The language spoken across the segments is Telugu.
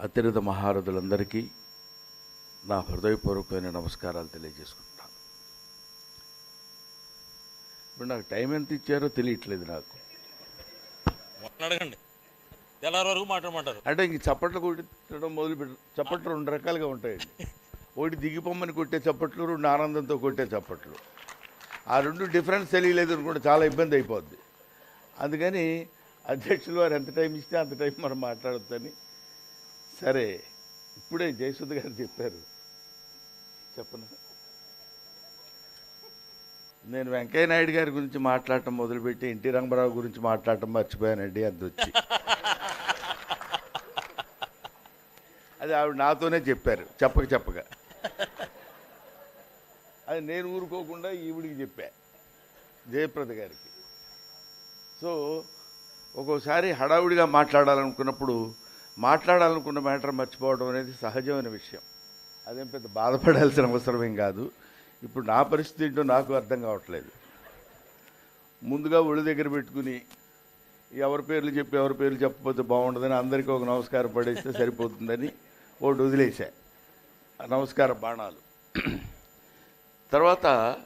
అత్యధిక మహారథులందరికీ నా హృదయపూర్వకమైన నమస్కారాలు తెలియజేసుకుంటాను ఇప్పుడు నాకు టైం ఎంత ఇచ్చారో తెలియట్లేదు నాకు. అడగండి. తెల్లారి వరకు మాట్లాడమంటారు. అంటే ఇంక చప్పట్లు కొట్టడం మొదలు పెట్ట చప్పట్లు రెండు రకాలుగా ఉంటాయండి. ఒకటి దిగిపోమ్మని కొట్టే చప్పట్లు రెండు ఆనందంతో కొట్టే చప్పట్లు. ఆ రెండు డిఫరెన్స్ తెలియలేదు అనుకుంటే చాలా ఇబ్బంది అయిపోద్ది. అందుకని అధ్యక్షులు వారు ఎంత టైం ఇస్తే అంత టైం మనం మాట్లాడొద్దని సరే ఇప్పుడే జయసుద్ గారు చెప్పారు. చెప్పను నేను వెంకయ్య నాయుడు గారి గురించి మాట్లాడటం మొదలుపెట్టి ఎన్టీ రంగారావు గురించి మాట్లాడటం మర్చిపోయానండి అది వచ్చి అది ఆవిడ నాతోనే చెప్పారు చెప్పక చెప్పక. అది నేను ఊరుకోకుండా ఈవిడికి చెప్పా జయప్రద గారికి. సో ఒక్కోసారి హడావుడిగా మాట్లాడాలనుకున్నప్పుడు మాట్లాడాలనుకున్న మ్యాటర్ మర్చిపోవడం అనేది సహజమైన విషయం. అదేం పెద్ద బాధపడాల్సిన అవసరం ఏం కాదు. ఇప్పుడు నా పరిస్థితి ఏంటో నాకు అర్థం కావట్లేదు. ముందుగా ఒళ్ళు దగ్గర పెట్టుకుని ఎవరి పేర్లు చెప్పి ఎవరి పేర్లు చెప్పకపోతే బాగుండదని అందరికీ ఒక నమస్కారం పడేస్తే సరిపోతుందని ఒకటి వదిలేశా. ఆ నమస్కార బాణాలు. తర్వాత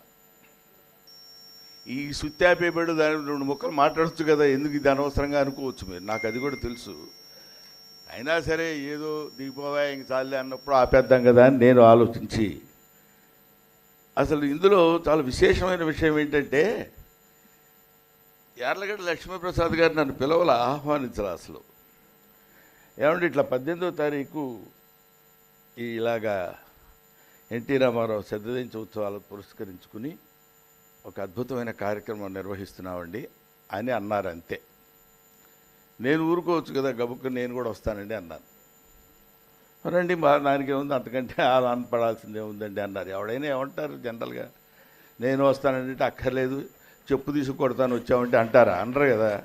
ఈ సుత్యాపేపేడు దాని రెండు ముక్కలు మాట్లాడచ్చు కదా ఎందుకు ఇది అనవసరంగా అనుకోవచ్చు మీరు? నాకు అది కూడా తెలుసు. అయినా సరే ఏదో దిగిపోవా ఇంక చాలే అన్నప్పుడు ఆపేద్దాం కదా అని నేను ఆలోచించి అసలు ఇందులో చాలా విశేషమైన విషయం ఏంటంటే యార్లగడ్డ లక్ష్మీప్రసాద్ గారు నన్ను పిలవల ఆహ్వానించరు అసలు. ఏమంటే ఇట్లా పద్దెనిమిదో తారీఖు ఈ ఇలాగా ఎన్టీ రామారావు శతదించ ఉత్సవాలు పురస్కరించుకుని ఒక అద్భుతమైన కార్యక్రమం నిర్వహిస్తున్నామండి అని అన్నారు అంతే నేను ఊరుకోవచ్చు కదా గబుక్కు నేను కూడా వస్తానండి అన్నాను రండి మా దానికి అంతకంటే అలా పడాల్సిందే ఉందండి అన్నారు. ఎవడైనా ఏమంటారు జనరల్గా? నేను వస్తానంటే అక్కర్లేదు చెప్పు తీసి కొడతాను వచ్చామంటే అంటారా? అనరు కదా.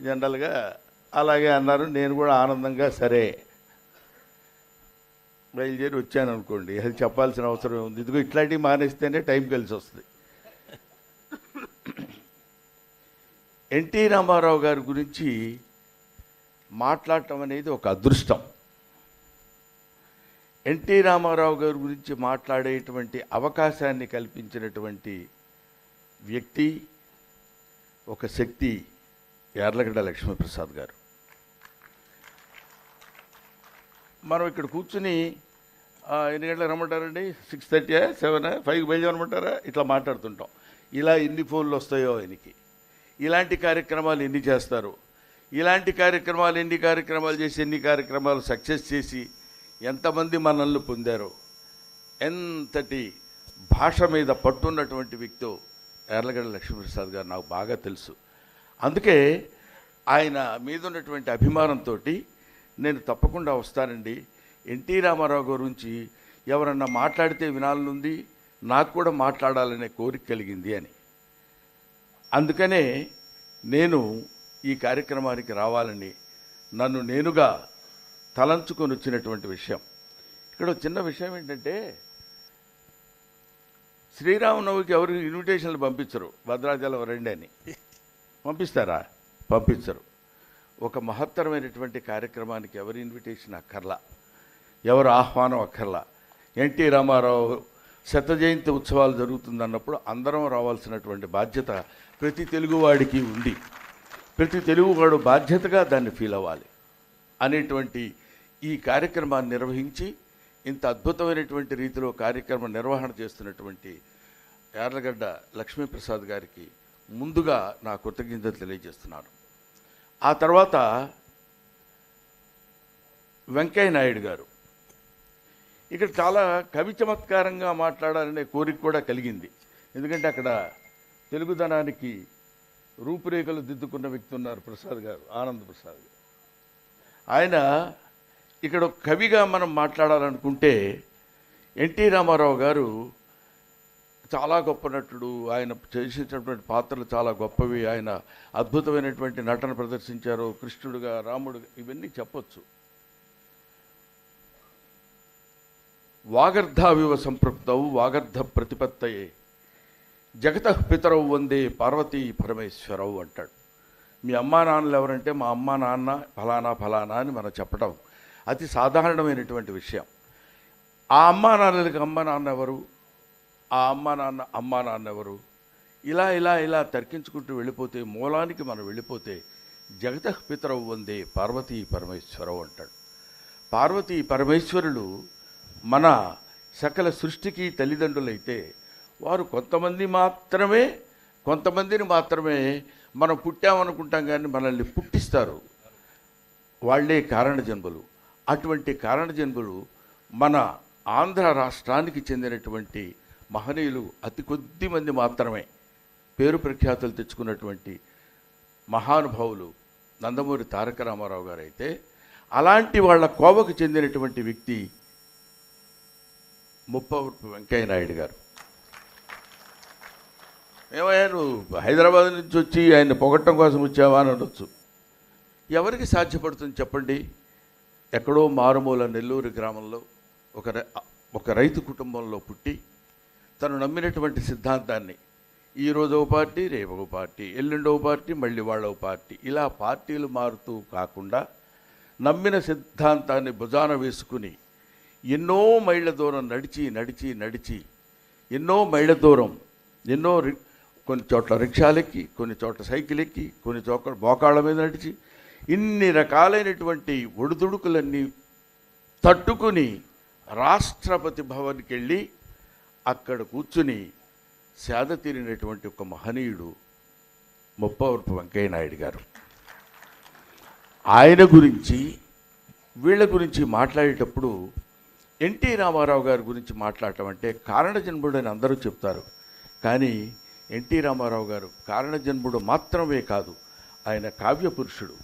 జనరల్గా అలాగే అన్నారు నేను కూడా ఆనందంగా సరే బయలుదేరి వచ్చాను అనుకోండి అది చెప్పాల్సిన అవసరం ఉంది ఇదిగో ఇట్లాంటివి మానేస్తేనే టైం కలిసి వస్తుంది. ఎన్టీ రామారావు గారి గురించి మాట్లాడటం అనేది ఒక అదృష్టం. ఎన్టీ రామారావు గారి గురించి మాట్లాడేటువంటి అవకాశాన్ని కల్పించినటువంటి వ్యక్తి ఒక శక్తి యార్లగడ్డ లక్ష్మీప్రసాద్ గారు. మనం ఇక్కడ కూర్చుని ఎన్ని గంటలకు రమ్మంటారండి? Six thirty seven? ఫైవ్కి బయలుదేరమంటారా ఇట్లా మాట్లాడుతుంటాం. ఇలా ఎన్ని ఫోన్లు వస్తాయో ఆయనకి. ఇలాంటి కార్యక్రమాలు ఎన్ని చేస్తారు? ఇలాంటి కార్యక్రమాలు ఎన్ని కార్యక్రమాలు చేసి ఎన్ని కార్యక్రమాలు సక్సెస్ చేసి ఎంతమంది మనల్ని పొందారో. ఎంతటి భాష మీద పట్టున్నటువంటి వ్యక్తో ఎర్లగడ్డ లక్ష్మీప్రసాద్ గారు నాకు బాగా తెలుసు. అందుకే ఆయన మీద ఉన్నటువంటి అభిమానంతో నేను తప్పకుండా వస్తానండి. ఎన్టీ రామారావు గురించి ఎవరన్నా మాట్లాడితే వినాలనుంది నాకు కూడా మాట్లాడాలనే కోరిక కలిగింది అని. అందుకనే నేను ఈ కార్యక్రమానికి రావాలని నన్ను నేనుగా తలంచుకొని వచ్చినటువంటి విషయం. ఇక్కడ చిన్న విషయం ఏంటంటే శ్రీరామనవమికి ఎవరు ఇన్విటేషన్లు పంపించరు. భద్రాచలం రండి అని. పంపిస్తారా? పంపించరు. ఒక మహత్తరమైనటువంటి కార్యక్రమానికి ఎవరి ఇన్విటేషన్ అక్కర్లా? ఎవరు ఆహ్వానం అక్కర్లా? ఎన్టీ రామారావు శత జయంతి ఉత్సవాలు జరుగుతుందన్నప్పుడు అందరం రావాల్సినటువంటి బాధ్యత ప్రతి తెలుగువాడికి ఉంది. ప్రతి తెలుగువాడు బాధ్యతగా దాన్ని ఫీల్ అవ్వాలి అనేటువంటి ఈ కార్యక్రమాన్ని నిర్వహించి ఇంత అద్భుతమైనటువంటి రీతిలో కార్యక్రమ నిర్వహణ చేస్తున్నటువంటి యార్లగడ్డ లక్ష్మీప్రసాద్ గారికి ముందుగా నా కృతజ్ఞతలు తెలియజేస్తున్నాను. ఆ తర్వాత వెంకయ్య నాయుడు గారు. ఇక్కడ చాలా కవి చమత్కారంగా మాట్లాడాలనే కోరిక కూడా కలిగింది. ఎందుకంటే అక్కడ తెలుగుదనానికి రూపురేఖలు దిద్దుకున్న వ్యక్తి ఉన్నారు ప్రసాద్ గారు ఆనంద్ ప్రసాద్ గారు. ఆయన ఇక్కడ ఒక కవిగా మనం మాట్లాడాలనుకుంటే ఎన్టీ రామారావు గారు చాలా గొప్ప నటుడు. ఆయన చేసినటువంటి పాత్రలు చాలా గొప్పవి. ఆయన అద్భుతమైనటువంటి నటన ప్రదర్శించారు. కృష్ణుడుగా రాముడుగా ఇవన్నీ చెప్పొచ్చు. వాగర్ధావివ సంపృప్తవు వాగర్ధ ప్రతిపత్తయే. జగత పితరవు వందే పార్వతీ పరమేశ్వరవు అంటాడు. మీ అమ్మా నాన్నలు ఎవరంటే మా అమ్మా నాన్న ఫలానా ఫలానా అని మనం చెప్పడం అతి సాధారణమైనటువంటి విషయం. ఆ అమ్మా నాన్నలకి అమ్మ నాన్న ఎవరు? ఆ అమ్మ నాన్న అమ్మా నాన్న ఎవరు? ఇలా ఇలా ఇలా తర్కించుకుంటూ వెళ్ళిపోతే మూలానికి మనం వెళ్ళిపోతే జగత పితరవు వందే పార్వతీ పరమేశ్వరవు అంటాడు. పార్వతీ పరమేశ్వరులు మన సకల సృష్టికి తల్లిదండ్రులైతే వారు కొంతమంది మాత్రమే కొంతమందిని మాత్రమే మనం పుట్టామనుకుంటాం కానీ మనల్ని పుట్టిస్తారు. వాళ్ళే కారణ జన్మలు అటువంటి కారణ జన్మలు మన ఆంధ్ర రాష్ట్రానికి చెందినటువంటి మహనీయులు అతి కొద్ది మంది మాత్రమే. పేరు ప్రఖ్యాతులు తెచ్చుకున్నటువంటి మహానుభావులు నందమూరి తారక రామారావు గారైతే అలాంటి వాళ్ళ కోవకు చెందినటువంటి వ్యక్తి ముప్పవరపు వెంకయ్య నాయుడు గారు. ఏమయ్యా నువ్వు హైదరాబాద్ నుంచి వచ్చి ఆయన పొగట్టం కోసం వచ్చావా అని అనొచ్చు. ఎవరికి సాధ్యపడుతుంది చెప్పండి? ఎక్కడో మారుమూల నెల్లూరు గ్రామంలో ఒక ఒక రైతు కుటుంబంలో పుట్టి తను నమ్మినటువంటి సిద్ధాంతాన్ని ఈ రోజు ఒక పార్టీ రేపు ఒక పార్టీ ఎల్లుండో పార్టీ మళ్ళీ వాళ్ళ పార్టీ ఇలా పార్టీలు మారుతూ కాకుండా నమ్మిన సిద్ధాంతాన్ని భుజాన వేసుకుని ఎన్నో మైళ్ళ దూరం నడిచి నడిచి నడిచి ఎన్నో మైళ్ళ దూరం ఎన్నో రి- కొన్ని చోట్ల రిక్షాలెక్కి కొన్ని చోట్ల సైకిల్ ఎక్కి కొన్ని చోట్ల మోకాళ్ళ మీద నడిచి ఇన్ని రకాలైనటువంటి ఒడిదుడుకులన్నీ తట్టుకుని రాష్ట్రపతి భవన్కి వెళ్ళి అక్కడ కూర్చుని సేద తీరినటువంటి ఒక మహనీయుడు ముప్పవరపు వెంకయ్య నాయుడు గారు. ఆయన గురించి వీళ్ళ గురించి మాట్లాడేటప్పుడు ఎన్టీ రామారావు గారి గురించి మాట్లాడటం అంటే కారణజన్ముడు అని అందరూ చెప్తారు. కానీ ఎన్టీ రామారావు గారు కారణజన్ముడు మాత్రమే కాదు ఆయన కావ్య పురుషుడు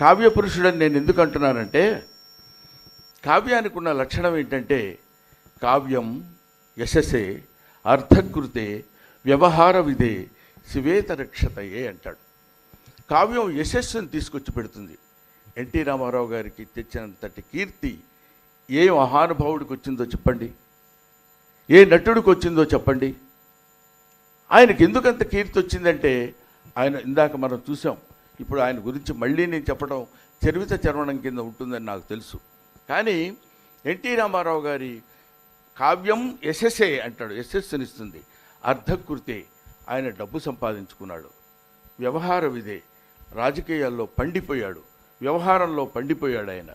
కావ్య నేను ఎందుకు అంటున్నానంటే కావ్యానికి ఉన్న లక్షణం ఏంటంటే కావ్యం యశసే అర్థకృతే వ్యవహార విధే శివేతరక్షతయే అంటాడు. కావ్యం యశస్సును తీసుకొచ్చి పెడుతుంది. ఎన్టీ రామారావు గారికి తెచ్చినంతటి కీర్తి ఏ మహానుభావుడికి వచ్చిందో చెప్పండి? ఏ నటుడికి వచ్చిందో చెప్పండి? ఆయనకి ఎందుకంత కీర్తి వచ్చిందంటే ఆయన ఇందాక మనం చూసాం ఇప్పుడు ఆయన గురించి మళ్ళీ నేను చెప్పడం చరివిత చర్వణం కింద ఉంటుందని నాకు తెలుసు. కానీ ఎన్టీ రామారావు గారి కావ్యం ఎస్ఎస్ఏ అంటాడు యశస్సునిస్తుంది. అర్ధకృతే ఆయన డబ్బు సంపాదించుకున్నాడు. వ్యవహార విధే రాజకీయాల్లో పండిపోయాడు. వ్యవహారంలో పండిపోయాడు ఆయన.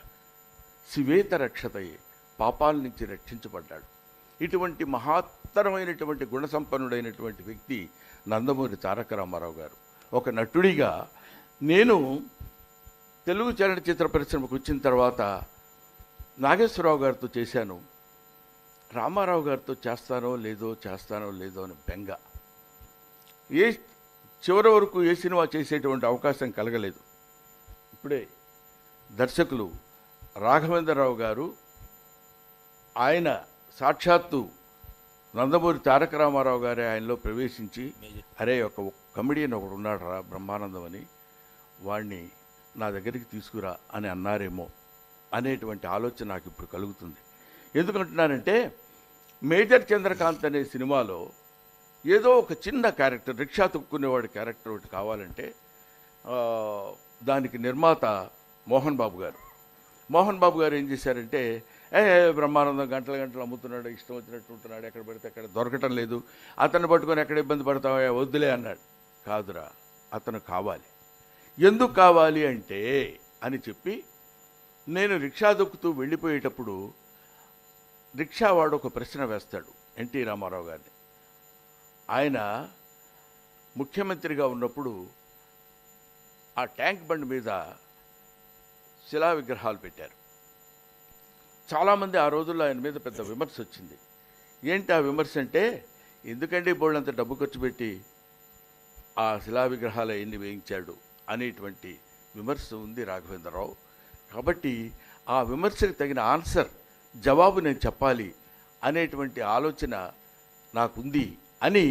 శివేత రక్షతయే పాపాల నుంచి రక్షించబడ్డాడు. ఇటువంటి మహత్తరమైనటువంటి గుణసంపన్నుడైనటువంటి వ్యక్తి నందమూరి తారక రామారావు గారు. ఒక నటుడిగా నేను తెలుగు చలనచిత్ర పరిశ్రమకు వచ్చిన తర్వాత నాగేశ్వరరావు గారితో చేశాను. రామారావు గారితో చేస్తానో లేదో చేస్తానో లేదో అని బెంగ. ఏ చివరి వరకు ఏ సినిమా చేసేటువంటి అవకాశం కలగలేదు. ఇప్పుడే దర్శకులు రాఘవేంద్రరావు గారు ఆయన సాక్షాత్తు నందమూరి తారక రామారావు గారే ఆయనలో ప్రవేశించి అరే ఒక కమెడియన్ ఒకడు ఉన్నాడు రా బ్రహ్మానందం అని. వాడిని నా దగ్గరికి తీసుకురా అని అన్నారేమో అనేటువంటి ఆలోచన నాకు ఇప్పుడు కలుగుతుంది. ఎందుకంటున్నానంటే మేజర్ చంద్రకాంత్ అనే సినిమాలో ఏదో ఒక చిన్న క్యారెక్టర్ రిక్షా తొక్కునేవాడి క్యారెక్టర్ ఒకటి కావాలంటే దానికి నిర్మాత మోహన్ బాబు గారు. మోహన్ బాబు గారు ఏం చేశారంటే ఏ బ్రహ్మానందం గంటల గంటలు అమ్ముతున్నాడు ఇష్టం వచ్చినట్టు ఉంటున్నాడు ఎక్కడ పెడితే అక్కడ దొరకటం లేదు. అతన్ని పట్టుకొని ఎక్కడ ఇబ్బంది పడతావా? వద్దులే అన్నాడు. కాదురా అతను కావాలి. ఎందుకు కావాలి అంటే అని చెప్పి నేను రిక్షా దొక్కుతూ వెళ్ళిపోయేటప్పుడు రిక్షా వాడు ఒక ప్రశ్న వేస్తాడు ఎన్టీ రామారావు గారిని. ఆయన ముఖ్యమంత్రిగా ఉన్నప్పుడు ఆ ట్యాంక్ బండ్ మీద శిలా విగ్రహాలు పెట్టారు. చాలామంది ఆ రోజుల్లో ఆయన మీద పెద్ద విమర్శ వచ్చింది. ఏంటి ఆ విమర్శ అంటే ఎందుకండి బోళ్ళంత డబ్బు ఖర్చు పెట్టి ఆ శిలా విగ్రహాలు అవన్నీ వేయించాడు అనేటువంటి విమర్శ ఉంది రాఘవేంద్రరావు. కాబట్టి ఆ విమర్శకు తగిన ఆన్సర్ జవాబు నేను చెప్పాలి అనేటువంటి ఆలోచన నాకుంది అని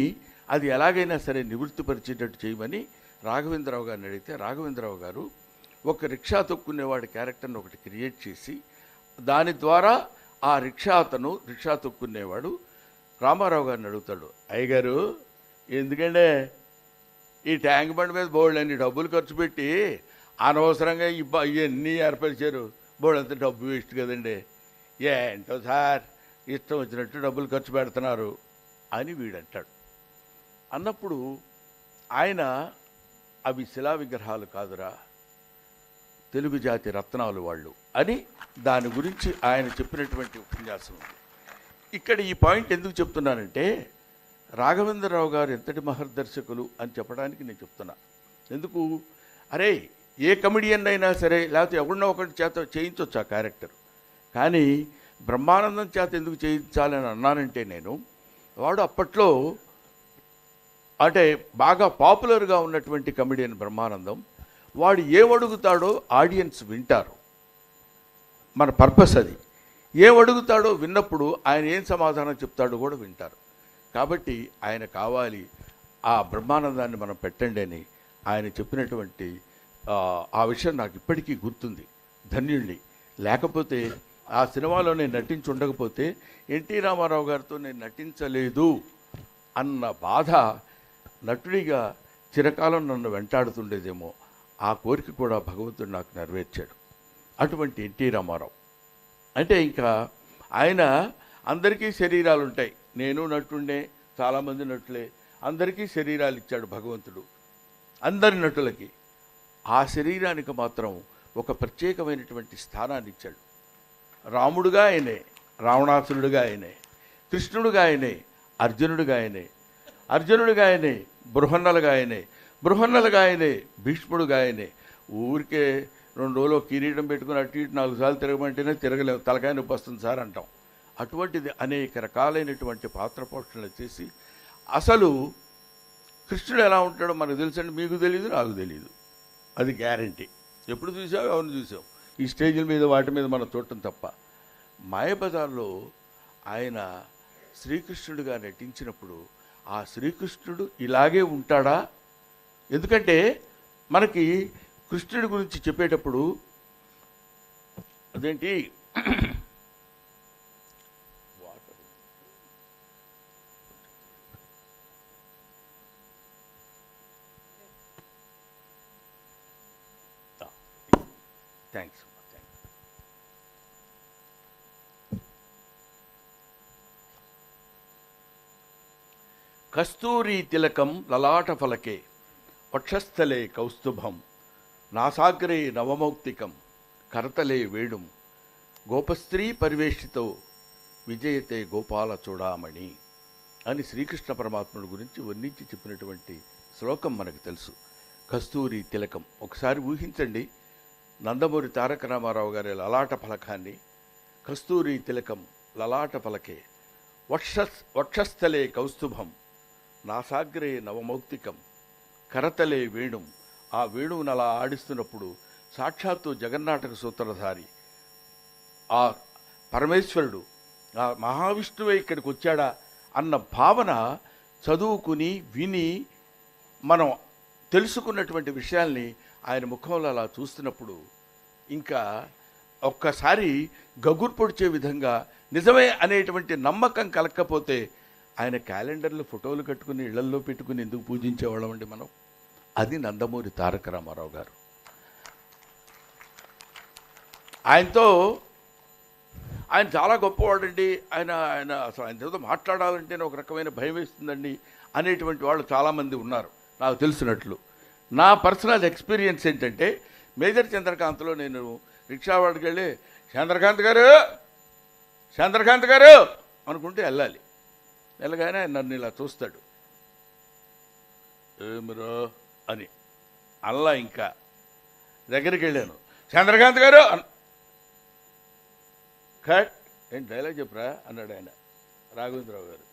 అది ఎలాగైనా సరే నివృత్తిపరిచేటట్టు చేయమని రాఘవేంద్రరావు గారిని అడిగితే రాఘవేంద్రరావు గారు ఒక రిక్షా తొక్కునేవాడి క్యారెక్టర్ని ఒకటి క్రియేట్ చేసి దాని ద్వారా ఆ రిక్షా అతను రిక్షా తొక్కునేవాడు. రామారావు గారిని అడుగుతాడు అయ్యగారు ఎందుకంటే ఈ ట్యాంక్ బండ్ మీద బోల్డ్ అన్ని డబ్బులు ఖర్చు పెట్టి అనవసరంగా ఈ ఇవన్నీ ఏర్పరిచారు బోడంత డబ్బు వేస్ట్ కదండి. ఏంటో సార్ ఇష్టం వచ్చినట్టు డబ్బులు ఖర్చు పెడుతున్నారు అని వీడంటాడు. అన్నప్పుడు ఆయన అవి శిలా విగ్రహాలు కాదురా. తెలుగు జాతి రత్నాలు వాళ్ళు. అని దాని గురించి ఆయన చెప్పినటువంటి ఉపన్యాసం ఉంది. ఇక్కడ ఈ పాయింట్ ఎందుకు చెప్తున్నానంటే రాఘవేంద్రరావు గారు ఎంతటి మహర్దర్శకులు అని చెప్పడానికి నేను చెప్తున్నా. ఎందుకు? అరే ఏ కమెడియన్ అయినా సరే లేకపోతే ఎవరినో ఒకటి చేత చేయించవచ్చు ఆ క్యారెక్టర్ కానీ బ్రహ్మానందం చేత ఎందుకు చేయించాలని అన్నానంటే నేను వాడు అప్పట్లో అంటే బాగా పాపులర్గా ఉన్నటువంటి కమెడియన్ బ్రహ్మానందం వాడు ఏమడుగుతాడో ఆడియన్స్ వింటారు. మన పర్పస్ అది. ఏం అడుగుతాడో విన్నప్పుడు ఆయన ఏం సమాధానం చెప్తాడో కూడా వింటారు. కాబట్టి ఆయన కావాలి ఆ బ్రహ్మానందాన్ని మనం పెట్టండి అని ఆయన చెప్పినటువంటి ఆ, ఆ విషయం నాకు ఇప్పటికీ గుర్తుంది. ధన్యుణ్ణి. లేకపోతే ఆ సినిమాలో నేను నటించి ఉండకపోతే ఎన్టీ రామారావు గారితో నేను నటించలేదు అన్న బాధ నటుడిగా చిరకాలం నన్ను వెంటాడుతుండేదేమో. ఆ కోరిక కూడా భగవంతుడు నాకు నెరవేర్చాడు. అటువంటి ఎన్టీ రామారావు. అంటే ఇంకా ఆయన అందరికీ శరీరాలు ఉంటాయి నేను నటుండే చాలామంది నటులే. అందరికీ శరీరాలు ఇచ్చాడు భగవంతుడు. అందరి నటులకి. ఆ శరీరానికి మాత్రం ఒక ప్రత్యేకమైనటువంటి స్థానాన్ని ఇచ్చాడు. రాముడుగా ఆయనే రావణాసురుడుగా ఆయనే కృష్ణుడుగా ఆయనే అర్జునుడుగా ఆయనే అర్జునుడుగా ఆయనే బృహన్నలుగా ఆయనే బృహన్నలుగా ఆయనే భీష్ముడుగా ఆయనే. ఊరికే రెండు రోజులు కిరీటం పెట్టుకుని అటు ఇటు నాలుగు సార్లు తిరగమంటేనే తిరగలేము తలకాయ నొప్పి వస్తుంది సార్ అంటాం. అటువంటిది అనేక రకాలైనటువంటి పాత్ర పోషణలు చేసి అసలు కృష్ణుడు ఎలా ఉంటాడో మనకు తెలుసండి? మీకు తెలియదు నాకు తెలియదు అది గ్యారంటీ. ఎప్పుడు చూసావు ఎవరిని చూసావు? ఈ స్టేజ్ల మీద వాటి మీద మనం చూడటం తప్ప. మాయబజార్లో ఆయన శ్రీకృష్ణుడిగా నటించినప్పుడు ఆ శ్రీకృష్ణుడు ఇలాగే ఉంటాడా? ఎందుకంటే మనకి కృష్ణుడి గురించి చెప్పేటప్పుడు అదేంటి? థ్యాంక్స్ కస్తూరి తిలకం లలాట ఫలకే వక్షస్థలే కౌస్తుభం. నాసాగ్రే నవమౌక్తికం కరతలే వేణుం. గోపస్త్రీ పరివేష్టితో విజయతే గోపాల చూడామణి అని శ్రీకృష్ణ పరమాత్ముడి గురించి వర్ణించి చెప్పినటువంటి శ్లోకం మనకు తెలుసు. కస్తూరి తిలకం. ఒకసారి ఊహించండి. నందమూరి తారక రామారావు గారి లలాట ఫలకాన్ని. కస్తూరి తిలకం లలాట ఫలకే. వక్ష వక్షస్థలే కౌస్తుభం. నాసాగ్రే నవమౌక్తికం. కరతలే వేణుం. ఆ వేణువును అలా ఆడిస్తున్నప్పుడు సాక్షాత్తు జగన్నాటక సూత్రధారి. ఆ పరమేశ్వరుడు ఆ మహావిష్ణువే ఇక్కడికి వచ్చాడా అన్న భావన చదువుకుని విని మనం తెలుసుకున్నటువంటి విషయాల్ని ఆయన ముఖంలో అలా చూస్తున్నప్పుడు ఇంకా ఒక్కసారి గగుర్ పొడిచే విధంగా నిజమే అనేటువంటి నమ్మకం కలగకపోతే ఆయన క్యాలెండర్లు ఫోటోలు కట్టుకుని ఇళ్ళల్లో పెట్టుకుని ఎందుకు పూజించేవాళ్ళం అండి మనం? అది నందమూరి తారక రామారావు గారు. ఆయనతో ఆయన చాలా గొప్పవాడండి. ఆయన ఆయన అసలు ఆయన ఏదో మాట్లాడాలంటేనే ఒక రకమైన భయం వేస్తుందండి అనేటువంటి వాళ్ళు చాలామంది ఉన్నారు నాకు తెలిసినట్లు. నా పర్సనల్ ఎక్స్పీరియన్స్ ఏంటంటే మేజర్ చంద్రకాంత్లో నేను రిక్షా వాడికి వెళ్ళి చంద్రకాంత్ గారు చంద్రకాంత్ గారు అనుకుంటే వెళ్ళాలి. వెళ్ళగానే ఆయన నన్ను ఇలా చూస్తాడు. ఏమిరా? అని. అల్లా ఇంకా దగ్గరికి వెళ్ళాను. చంద్రకాంత్ గారు కట్. ఏం డైలాగ్ చెప్పరా? అన్నాడు ఆయన. రాఘవేంద్రరావు గారు.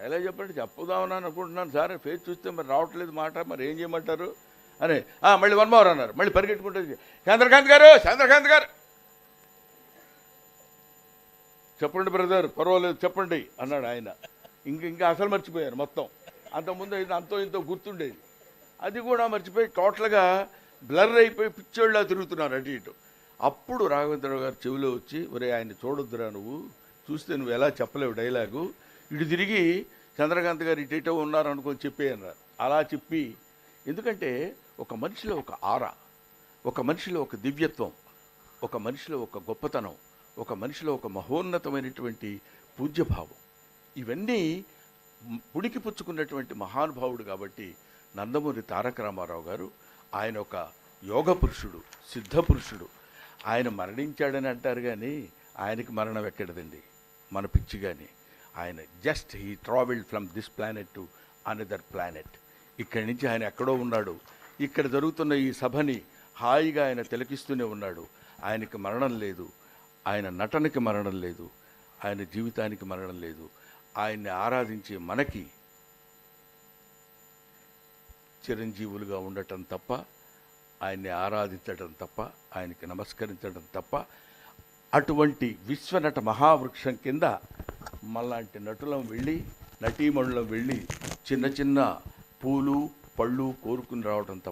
డైలాగ్ చెప్పండి చెప్పుదామని అనుకుంటున్నాను సార్. ఫేస్ చూస్తే మరి రావట్లేదు మాట. మరి ఏం చేయమంటారు? అని. మళ్ళీ వన్ మోర్ అన్నారు. మళ్ళీ పరిగెట్టుకుంటే చంద్రకాంత్ గారు చంద్రకాంత్ గారు. చెప్పండి బ్రదర్ పర్వాలేదు చెప్పండి అన్నాడు ఆయన. ఇంక ఇంకా అసలు మర్చిపోయారు మొత్తం. అంతకుముందు అంతో ఇంతో గుర్తుండేది. అది కూడా మర్చిపోయి టోటల్గా బ్లర్ అయిపోయి పిచ్చోళ్ళ తిరుగుతున్నారు అటు ఇటు. అప్పుడు రాఘవేంద్రరావు గారు చెవిలో వచ్చి ఒరే ఆయన చూడొద్దురా నువ్వు చూస్తే నువ్వు ఎలా చెప్పలేవు డైలాగు. ఇటు తిరిగి చంద్రకాంత్ గారు ఇటు ఇటో ఉన్నారనుకొని చెప్పే అన్నారు అలా చెప్పి ఎందుకంటే ఒక మనిషిలో ఒక ఆర ఒక మనిషిలో ఒక దివ్యత్వం ఒక మనిషిలో ఒక గొప్పతనం ఒక మనిషిలో ఒక మహోన్నతమైనటువంటి పూజ్యభావం. ఇవన్నీ పుణికి పుచ్చుకున్నటువంటి మహానుభావుడు కాబట్టి నందమూరి తారక రామారావు గారు ఆయన ఒక యోగ పురుషుడు సిద్ధ పురుషుడు. ఆయన మరణించాడని అంటారు కానీ ఆయనకి మరణం ఎక్కడదండి? మన పిచ్చి కానీ ఆయన just he travelled from this planet to another planet ఇక్కడి నుంచి ఆయన ఎక్కడో ఉన్నాడు. ఇక్కడ జరుగుతున్న ఈ సభని హాయిగా ఆయన తిలకిస్తూనే ఉన్నాడు. ఆయనకి మరణం లేదు. ఆయన నటనకి మరణం లేదు. ఆయన జీవితానికి మరణం లేదు. ఆయన్ని ఆరాధించే మనకి చిరంజీవులుగా ఉండటం తప్ప ఆయన్ని ఆరాధించడం తప్ప ఆయనకి నమస్కరించడం తప్ప అటువంటి విశ్వనట మహావృక్షం కింద మళ్ళాంటి నటులం వెళ్ళి నటీమణులం వెళ్ళి చిన్న చిన్న పూలు పళ్ళు కోరుకుని రావడం తప్ప